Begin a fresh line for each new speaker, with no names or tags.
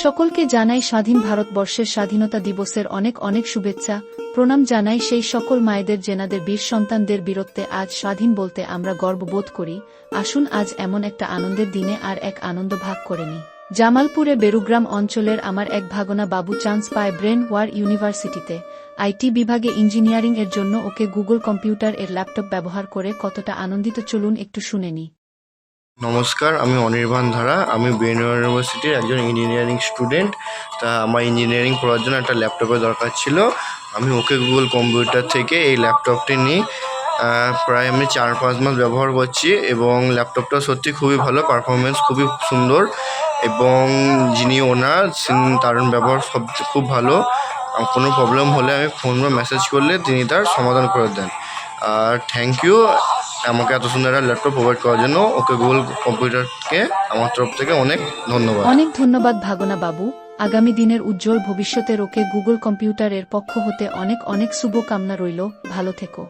সকলকে জানাই স্বাধীন ভারতবর্ষের স্বাধীনতা দিবসের অনেক অনেক শুভেচ্ছা, প্রণাম জানাই সেই সকল মায়েদের, জেনাদের, বীর সন্তানদের বীরত্বে আজ স্বাধীন বলতে আমরা গর্ববোধ করি। আসুন আজ এমন একটা আনন্দের দিনে আর এক আনন্দ ভাগ করে নিই। জামালপুরে বেরুগ্রাম অঞ্চলের আমার এক ভাগনা বাবু চান্স পায় ব্রেন ওয়ার ইউনিভার্সিটিতে। আইটি বিভাগে ইঞ্জিনিয়ারিং এর জন্য ওকে গুগল কম্পিউটার এর ল্যাপটপ ব্যবহার করে কতটা আনন্দিত চলুন একটু শুনে নিই।
নমস্কার, আমি অনির্বাণ ধারা। আমি বেনুয়ার ইউনিভার্সিটির একজন ইঞ্জিনিয়ারিং স্টুডেন্ট। তা আমার ইঞ্জিনিয়ারিং পড়ার জন্য একটা ল্যাপটপের দরকার ছিল। আমি ওকে গুগল কম্পিউটার থেকে এই ল্যাপটপটি নিই। প্রায় আমি চার পাঁচ মাস ব্যবহার করছি এবং ল্যাপটপটা সত্যি খুবই ভালো পারফরমেন্স খুবই সুন্দর এবং যিনি ওনার তার ব্যবহার সব, খুব ভালো। কোনো প্রবলেম হলে আমি ফোন বা মেসেজ করলে তিনি তার সমাধান করে দেন। আর থ্যাংক ইউ আমাকে এত সুন্দর একটা ল্যাপটপ প্রোভাইড করার জন্য ওকে গুগল কম্পিউটারকে আমার তরফ থেকে অনেক ধন্যবাদ।
অনেক ধন্যবাদ ভাগনা বাবু। আগামী দিনের উজ্জ্বল ভবিষ্যতে ওকে গুগল কম্পিউটারের পক্ষ হতে অনেক অনেক শুভকামনা রইল। ভালো থেকো।